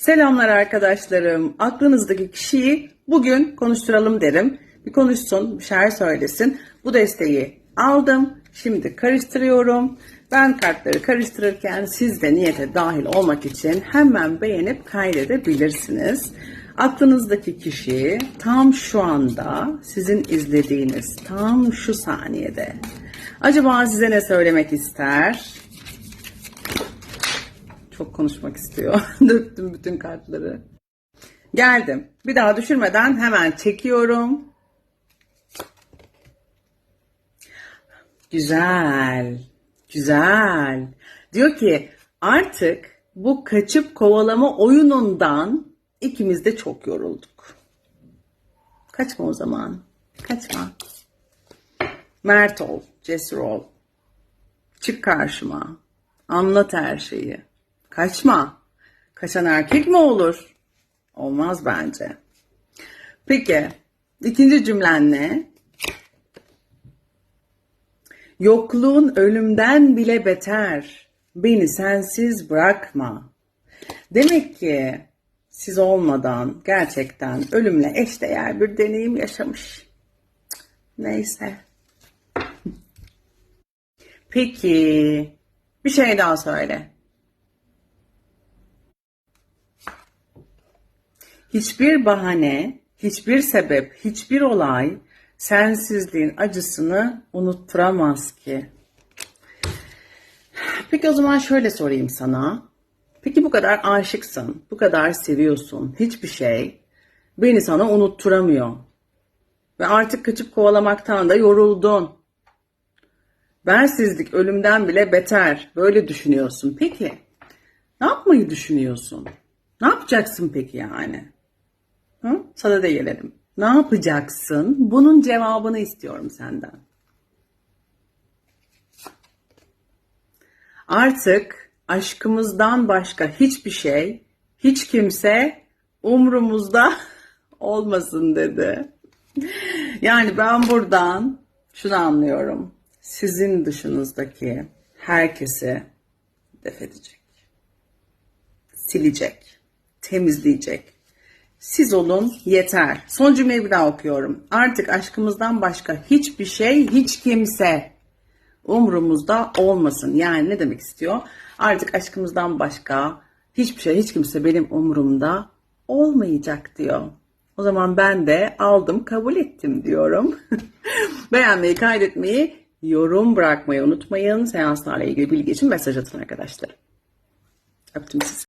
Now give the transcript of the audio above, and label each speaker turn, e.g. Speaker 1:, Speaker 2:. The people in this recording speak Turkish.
Speaker 1: Selamlar arkadaşlarım. Aklınızdaki kişiyi bugün konuşturalım derim. Bir konuşsun, bir şeyler söylesin. Bu desteği aldım. Şimdi karıştırıyorum. Ben kartları karıştırırken siz de niyete dahil olmak için hemen beğenip kaydedebilirsiniz. Aklınızdaki kişi tam şu anda sizin izlediğiniz tam şu saniyede. Acaba size ne söylemek ister? Çok konuşmak istiyor. Döktüm bütün kartları. Geldim. Bir daha düşürmeden hemen çekiyorum. Güzel. Güzel. Diyor ki artık bu kaçıp kovalama oyunundan ikimiz de çok yorulduk. Kaçma o zaman. Kaçma. Mert ol. Cesur ol. Çık karşıma. Anlat her şeyi. Kaçma. Kaçan erkek mi olur? Olmaz bence. Peki. ikinci cümlen ne? Yokluğun ölümden bile beter. Beni sensiz bırakma. Demek ki siz olmadan gerçekten ölümle eşdeğer bir deneyim yaşamış. Neyse. Peki. Bir şey daha söyle. Hiçbir bahane, hiçbir sebep, hiçbir olay sensizliğin acısını unutturamaz ki. Peki o zaman şöyle sorayım sana. Peki bu kadar aşıksın, bu kadar seviyorsun. Hiçbir şey beni sana unutturamıyor. Ve artık kaçıp kovalamaktan da yoruldun. Bensizlik ölümden bile beter. Böyle düşünüyorsun. Peki ne yapmayı düşünüyorsun? Ne yapacaksın peki yani? Hı? Sana da gelelim. Ne yapacaksın? Bunun cevabını istiyorum senden. Artık aşkımızdan başka hiçbir şey, hiç kimse umrumuzda olmasın dedi. Yani ben buradan şunu anlıyorum. Sizin dışınızdaki herkesi def edecek. Silecek. Temizleyecek. Siz olun yeter. Son cümleyi bir daha okuyorum. Artık aşkımızdan başka hiçbir şey, hiç kimse umrumuzda olmasın. Yani ne demek istiyor? Artık aşkımızdan başka hiçbir şey, hiç kimse benim umurumda olmayacak diyor. O zaman ben de aldım, kabul ettim diyorum. Beğenmeyi, kaydetmeyi, yorum bırakmayı unutmayın. Seanslarla ilgili bilgi için mesaj atın arkadaşlar. Öptüm sizi.